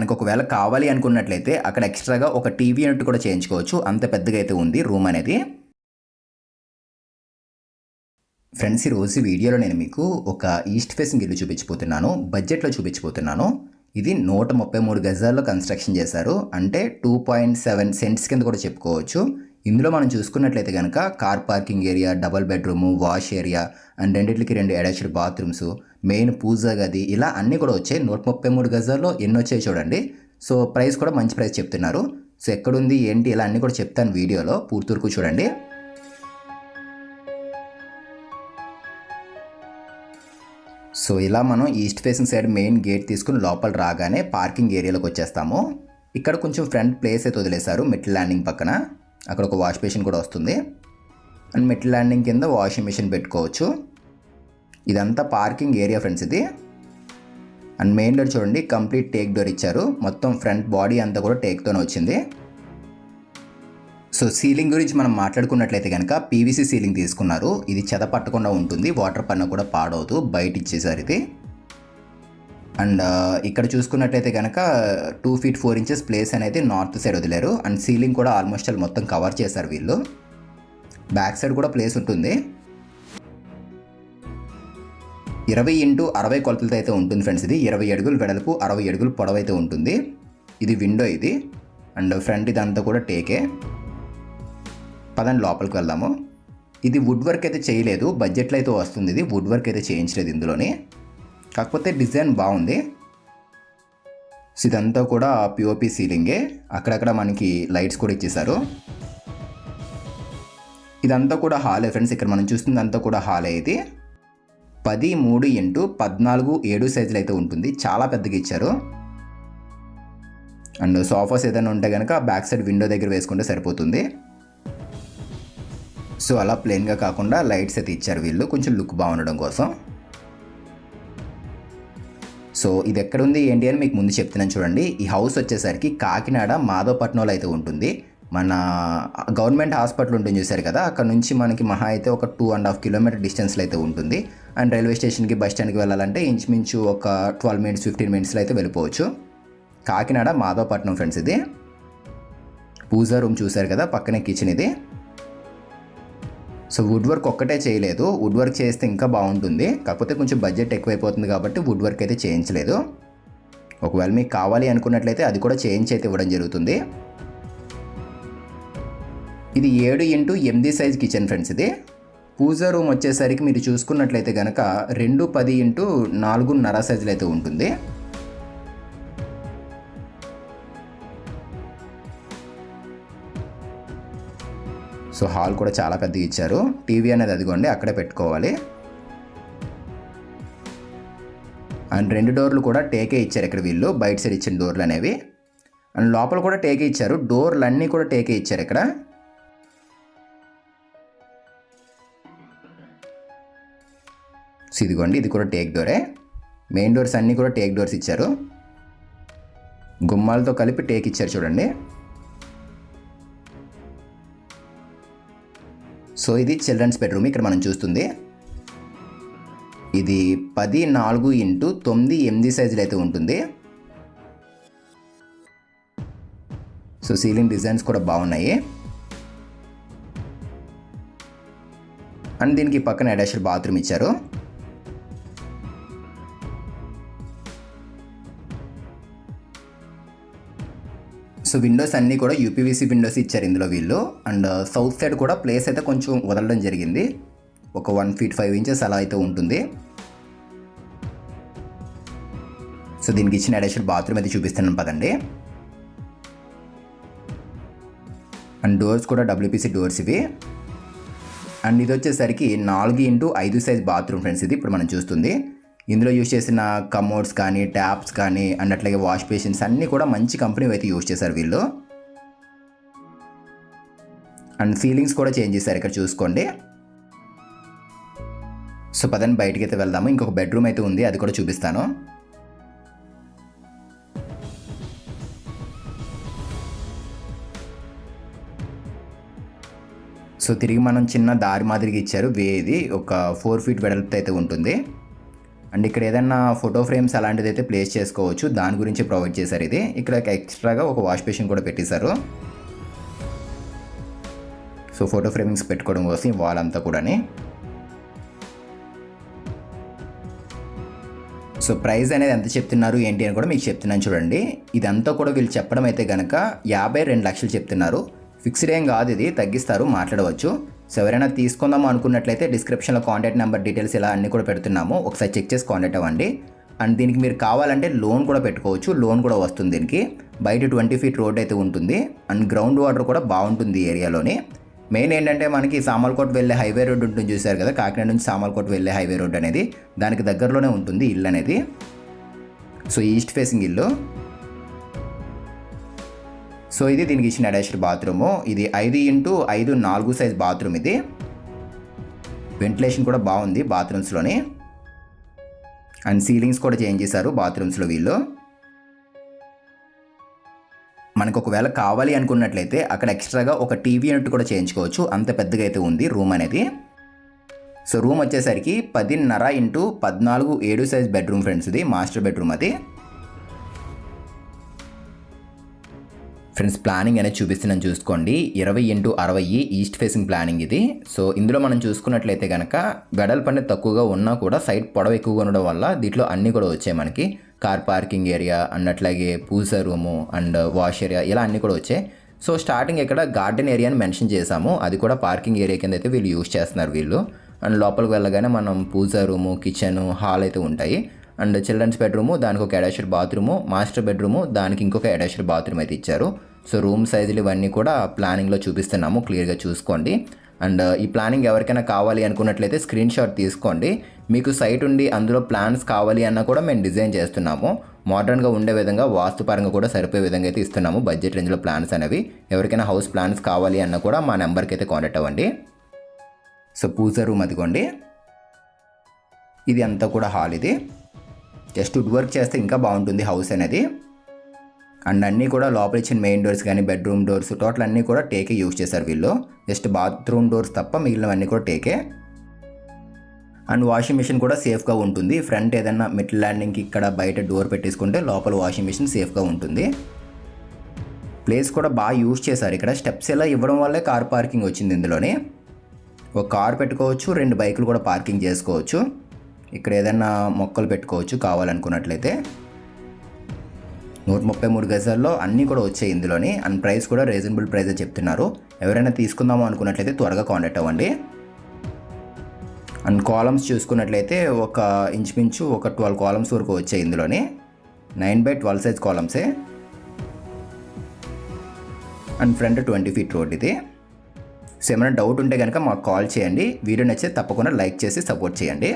మనకు ఒకవేళ కావాలి అనుకున్నట్లయితే అక్కడ ఎక్స్ట్రాగా ఒక టీవీ యూనిట్ కూడా చేయించుకోవచ్చు. అంత పెద్దగా అయితే ఉంది రూమ్ అనేది. ఫ్రెండ్స్ ఈరోజు వీడియోలో నేను మీకు ఒక ఈస్ట్ ఫేసింగ్ ఇల్లు చూపించిపోతున్నాను బడ్జెట్లో చూపించిపోతున్నాను ఇది నూట ముప్పై మూడు గజాల్లో కన్స్ట్రక్షన్ చేశారు. అంటే టూ పాయింట్ సెవెన్ సెంట్స్ కింద కూడా చెప్పుకోవచ్చు. ఇందులో మనం చూసుకున్నట్లయితే కనుక car parking area double bedroom wash area and రెండింటికి రెండు అటాచ్డ్ బాత్రూమ్స్ మెయిన్ పూజా గది ఇలా అన్నీ కూడా వచ్చాయి నూట ముప్పై మూడు గజాల్లో ఎన్ని వచ్చాయి చూడండి. సో ప్రైస్ కూడా మంచి ప్రైస్ చెప్తున్నారు. సో ఎక్కడుంది ఏంటి ఇలా అన్నీ కూడా చెప్తాను వీడియోలో. పూర్తూరుకు చూడండి. సో ఇలా మనం east facing side main gate తీసుకుని లోపల రాగానే పార్కింగ్ ఏరియాలోకి వచ్చేస్తాము. ఇక్కడ కొంచెం ఫ్రంట్ ప్లేస్ అయితే వదిలేశారు మెట్ల ల్యాండింగ్ పక్కన. అక్కడ ఒక వాష్ బేసిన్ కూడా వస్తుంది. అండ్ మెట్ ల్యాండింగ్ కింద వాషింగ్ మిషన్ పెట్టుకోవచ్చు. ఇదంతా పార్కింగ్ ఏరియా ఫ్రెండ్స్ ఇది. అండ్ మెయిన్ డోర్ చూడండి కంప్లీట్ టేక్ డోర్ ఇచ్చారు. మొత్తం ఫ్రంట్ బాడీ అంతా కూడా టేక్తోనే వచ్చింది. సో సీలింగ్ గురించి మనం మాట్లాడుకున్నట్లయితే కనుక పీవీసీ సీలింగ్ తీసుకున్నారు. ఇది చెద పట్టకుండా ఉంటుంది వాటర్ పన్న కూడా పాడవదు బయట ఇచ్చేసారు ఇది. అండ్ ఇక్కడ చూసుకున్నట్లయితే కనుక two feet four inches place అనేది నార్త్ సైడ్ వదిలేరు. అండ్ సీలింగ్ కూడా ఆల్మోస్ట్ ఆల్ మొత్తం కవర్ చేశారు వీళ్ళు. బ్యాక్ సైడ్ కూడా ప్లేస్ ఉంటుంది. ఇరవై ఇంటూ అరవై కొలతలతో అయితే ఉంటుంది ఫ్రెండ్స్ ఇది. ఇరవై అడుగులు వెడల్పు అరవై అడుగులు పొడవు అయితే ఉంటుంది. ఇది విండో ఇది. అండ్ ఫ్రంట్ ఇదంతా కూడా టేకే పదండి లోపలికి వెళ్దాము. ఇది వుడ్ వర్క్ అయితే చేయలేదు. బడ్జెట్లో అయితే వస్తుంది ఇది. వుడ్ వర్క్ అయితే చేయించలేదు ఇందులోని. కాకపోతే డిజైన్ బాగుంది. సో ఇదంతా కూడా పిఓపి సీలింగే అక్కడక్కడ మనకి లైట్స్ కూడా ఇచ్చేసారు ఇదంతా కూడా హాలే ఫ్రెండ్స్ ఇక్కడ మనం చూస్తుంది అంతా కూడా హాలే ఇది. పది మూడు ఇంటూ పద్నాలుగు ఏడు సైజులు అయితే ఉంటుంది. చాలా పెద్దగా ఇచ్చారు. అండ్ సోఫాస్ ఏదైనా ఉంటే కనుక బ్యాక్ సైడ్ విండో దగ్గర వేసుకుంటే సరిపోతుంది. సో అలా ప్లెయిన్గా కాకుండా లైట్స్ అయితే ఇచ్చారు వీళ్ళు. కొంచెం లుక్ బాగుండడం కోసం. సో ఇది ఎక్కడ ఉంది ఏంటి అని మీకు ముందు చెప్తున్నాను చూడండి. ఈ హౌస్ వచ్చేసరికి కాకినాడ మాధవపట్నంలో అయితే ఉంటుంది. మన గవర్నమెంట్ హాస్పిటల్ ఉంటుంది చూసారు కదా అక్కడ నుంచి మనకి మహా అయితే ఒక టూ అండ్ హాఫ్ కిలోమీటర్ డిస్టెన్స్లో అయితే ఉంటుంది. అండ్ రైల్వే స్టేషన్కి బస్ స్టాండ్కి వెళ్ళాలంటే ఇంచుమించు ఒక ట్వెల్వ్ మినిట్స్ ఫిఫ్టీన్ మినిట్స్లో అయితే వెళ్ళిపోవచ్చు. కాకినాడ మాధవపట్నం ఫ్రెండ్స్ ఇది. పూజా రూమ్ చూసారు కదా పక్కనే కిచెన్ ఇది. సో వుడ్ వర్క్ ఒక్కటే చేయలేదు. వుడ్ వర్క్ చేస్తే ఇంకా బాగుంటుంది. కాకపోతే కొంచెం బడ్జెట్ ఎక్కువైపోతుంది కాబట్టి వుడ్ వర్క్ అయితే చేయించలేదు. ఒకవేళ మీకు కావాలి అనుకున్నట్లయితే అది కూడా చేయించి అయితే ఇవ్వడం జరుగుతుంది. ఇది ఏడు ఇంటూ ఎనిమిది సైజ్ కిచెన్ ఫ్రెండ్స్ ఇది. పూజా రూమ్ వచ్చేసరికి మీరు చూసుకున్నట్లయితే కనుక రెండు పది ఇంటూ నాలుగున్నర సైజులు అయితే ఉంటుంది. సో హాల్ కూడా చాలా పెద్దగా ఇచ్చారు. టీవీ అనేది అదిగోండి అక్కడే పెట్టుకోవాలి. అండ్ రెండు డోర్లు కూడా టేకే ఇచ్చారు ఇక్కడ వీళ్ళు బయట సైడ్ ఇచ్చిన డోర్లు అనేవి. అండ్ లోపల కూడా టేకే ఇచ్చారు. డోర్లు అన్నీ కూడా టేకే ఇచ్చారు ఇక్కడ. సో ఇదిగోండి ఇది కూడా టేక్ డోరే. మెయిన్ డోర్స్ అన్నీ కూడా టేక్ డోర్స్ ఇచ్చారు. గుమ్మాలతో కలిపి టేక్ ఇచ్చారు చూడండి. సో ఇది చిల్డ్రన్స్ బెడ్రూమ్. ఇక్కడ మనం చూస్తుంది. ఇది పది నాలుగు ఇంటూ తొమ్మిది ఎనిమిది సైజులు అయితే ఉంటుంది. సో సీలింగ్ డిజైన్స్ కూడా బాగున్నాయి. అండ్ దీనికి పక్కన అటాచ్డ్ బాత్రూమ్ ఇచ్చారు. సో విండోస్ అన్నీ కూడా యూపీవీసీ విండోస్ ఇచ్చారు ఇందులో వీళ్ళు. అండ్ uh, సౌత్ సైడ్ కూడా ప్లేస్ అయితే కొంచెం వదలడం జరిగింది. ఒక వన్ ఫీట్ ఫైవ్ ఇంచెస్ అలా అయితే ఉంటుంది. సో దీనికి ఇచ్చిన అడిషనల్ బాత్రూమ్ అయితే చూపిస్తున్నాను పదండి. అండ్ డోర్స్ కూడా డబ్ల్యూపీసీ డోర్స్ ఇవి. అండ్ ఇది వచ్చేసరికి నాలుగు ఇంటూ ఐదు సైజ్ బాత్రూమ్ ఫ్రెండ్స్ ఇది ఇప్పుడు మనం చూస్తుంది. ఇందులో యూజ్ చేసిన కమోడ్స్ కానీ ట్యాప్స్ కానీ అండ్ అట్లాగే వాష్ బేసిన్స్ అన్నీ కూడా మంచి కంపెనీ అయితే యూజ్ చేశారు వీళ్ళు. అండ్ సీలింగ్స్ కూడా చేంజ్ చేశారు ఇక్కడ చూసుకోండి. సో పదని బయటికి అయితే వెళ్దాము. ఇంకొక బెడ్రూమ్ అయితే ఉంది అది కూడా చూపిస్తాను. సో తిరిగి మనం చిన్న దారి మాదిరిగా ఇచ్చారు వేది ఒక ఫోర్ ఫీట్ వెడల్పు అయితే ఉంటుంది. అండ్ ఇక్కడ ఏదైనా ఫోటో ఫ్రేమ్స్ అలాంటిది అయితే ప్లేస్ చేసుకోవచ్చు. దాని గురించి ప్రొవైడ్ చేశారు ఇది. ఇక్కడ ఎక్స్ట్రాగా ఒక వాష్ బేసిన్ కూడా పెట్టేశారు. సో ఫోటో ఫ్రేమింగ్స్ పెట్టుకోవడం కోసం వాల్ అంతా కూడాని. సో ప్రైస్ అనేది ఎంత చెప్తున్నారు ఏంటి అని కూడా మీకు చెప్తున్నాను చూడండి. ఇదంతా కూడా వీళ్ళు చెప్పడం అయితే కనుక యాభై రెండు లక్షలు చెప్తున్నారు. ఫిక్స్డ్ ఏం కాదు ఇది తగ్గిస్తారు మాట్లాడవచ్చు. సో ఎవరైనా తీసుకుందాం అనుకున్నట్లయితే డిస్క్రిప్షన్లో కాంటాక్ట్ నెంబర్ డీటెయిల్స్ ఇలా అన్నీ కూడా పెడుతున్నాము. ఒకసారి చెక్ చేసి కాంటాక్ట్ అవ్వండి. అండ్ దీనికి మీరు కావాలంటే లోన్ కూడా పెట్టుకోవచ్చు. లోన్ కూడా వస్తుంది దీనికి. బయట ట్వంటీ ఫీట్ రోడ్ అయితే ఉంటుంది. అండ్ గ్రౌండ్ వాటర్ కూడా బాగుంటుంది ఏరియాలోని. మెయిన్ ఏంటంటే మనకి సామర్లకోట్ వెళ్ళే హైవే రోడ్ ఉంటుంది చూశారు కదా కాకినాడ నుంచి సామర్లకోట్ వెళ్ళే హైవే రోడ్ అనేది దానికి దగ్గరలోనే ఉంటుంది ఇల్లు అనేది. సో ఈస్ట్ ఫేసింగ్ ఇల్లు. సో ఇది దీనికి ఇచ్చిన అటాచ్డ్ బాత్రూము. ఇది ఐదు ఇంటూ ఐదు నాలుగు సైజ్ బాత్రూమ్ ఇది. వెంటిలేషన్ కూడా బాగుంది బాత్రూమ్స్లోని. అండ్ సీలింగ్స్ కూడా చేంజ్ చేశారు బాత్రూమ్స్లో వీళ్ళు. మనకు ఒకవేళ కావాలి అనుకున్నట్లయితే అక్కడ ఎక్స్ట్రాగా ఒక టీవీ యూనిట్ కూడా చేయించుకోవచ్చు. అంత పెద్దగా అయితే ఉంది రూమ్ అనేది. సో రూమ్ వచ్చేసరికి పదిన్నర ఇంటూ పద్నాలుగు ఏడు సైజ్ బెడ్రూమ్ ఫ్రెండ్స్ ఇది మాస్టర్ బెడ్రూమ్ అది. ఫ్రెండ్స్ ప్లానింగ్ అనేది చూపిస్తున్నాను చూసుకోండి. ఇరవై ఇంటూ అరవై ఈస్ట్ ఫేసింగ్ ప్లానింగ్ ఇది. సో ఇందులో మనం చూసుకున్నట్లయితే కనుక వెడల్పు అనేది తక్కువగా ఉన్నా కూడా సైడ్ పొడవ ఎక్కువగా ఉండడం వల్ల దీంట్లో అన్నీ కూడా వచ్చాయి మనకి. కార్ పార్కింగ్ ఏరియా అండ్ అట్లాగే pooja room and wash area ఇలా అన్నీ కూడా వచ్చాయి. సో స్టార్టింగ్ ఇక్కడ గార్డెన్ ఏరియాని మెన్షన్ చేశాము. అది కూడా పార్కింగ్ ఏరియా కింద అయితే వీళ్ళు యూజ్ చేస్తున్నారు వీళ్ళు. అండ్ లోపలికి వెళ్ళగానే మనం పూజ రూము కిచెన్ హాల్ అయితే ఉంటాయి. అండ్ చిల్డ్రన్స్ బెడ్రూము దానికి ఒక అటాచ్డ్ బాత్రూము మాస్టర్ బెడ్రూము దానికి ఇంకొక అటాచ్డ్ బాత్రూమ్ అయితే ఇచ్చారు. సో రూమ్ సైజులు ఇవన్నీ కూడా ప్లానింగ్లో చూపిస్తున్నాము. క్లియర్గా చూసుకోండి. అండ్ ఈ ప్లానింగ్ ఎవరికైనా కావాలి అనుకున్నట్లయితే స్క్రీన్ షాట్ తీసుకోండి. మీకు సైట్ ఉండి అందులో ప్లాన్స్ కావాలి అన్నా కూడా మేము డిజైన్ చేస్తున్నాము. మోడర్న్గా ఉండే విధంగా వాస్తుపరంగా కూడా సరిపోయే విధంగా అయితే ఇస్తున్నాము. బడ్జెట్ రేంజ్లో ప్లాన్స్ అనేవి. ఎవరికైనా హౌస్ ప్లాన్స్ కావాలి అన్నా కూడా మా నెంబర్కి అయితే కాంటాక్ట్ అవ్వండి. సో పూజ రూమ్ అదిగోండి. ఇది అంతా కూడా హాల్ ఇది. జస్ట్ వుడ్ వర్క్ చేస్తే ఇంకా బాగుంటుంది హౌస్ అనేది. అండ్ అన్నీ కూడా లోపల ఇచ్చిన మెయిన్ డోర్స్ కానీ బెడ్రూమ్ డోర్స్ టోటల్ అన్నీ కూడా టేకే యూజ్ చేశారు వీళ్ళు. జస్ట్ బాత్రూమ్ డోర్స్ తప్ప మిగిలినవన్నీ కూడా టేకే. అండ్ వాషింగ్ మిషన్ కూడా సేఫ్గా ఉంటుంది. ఫ్రంట్ ఏదైనా మిడ్ ల్యాండింగ్కి ఇక్కడ బయట డోర్ పెట్టేసుకుంటే లోపల వాషింగ్ మిషన్ సేఫ్గా ఉంటుంది. ప్లేస్ కూడా బాగా యూజ్ చేశారు ఇక్కడ. స్టెప్స్ ఎలా ఇవ్వడం వల్లే కార్ పార్కింగ్ వచ్చింది ఇందులోనే. ఒక కార్ పెట్టుకోవచ్చు రెండు బైకులు కూడా పార్కింగ్ చేసుకోవచ్చు. ఇక్కడ ఏదైనా మొక్కలు పెట్టుకోవచ్చు కావాలనుకున్నట్లయితే. నూట ముప్పై మూడు గజాల్లో అన్నీ కూడా వచ్చాయి ఇందులోని. అండ్ ప్రైస్ కూడా రీజనబుల్ ప్రైస్ చెప్తున్నారు. ఎవరైనా తీసుకుందాము అనుకున్నట్లయితే త్వరగా కాంటాక్ట్ అవ్వండి. అండ్ కాలమ్స్ చూసుకున్నట్లయితే ఒక ఇంచుమించు ఒక ట్వెల్వ్ కాలమ్స్ వరకు వచ్చాయి ఇందులోని. Nine by twelve size కాలమ్సే and front twenty feet road ఇది. సో ఏమైనా డౌట్ ఉంటే కనుక మాకు కాల్ చేయండి. వీడియో నచ్చితే తప్పకుండా లైక్ చేసి సపోర్ట్ చేయండి.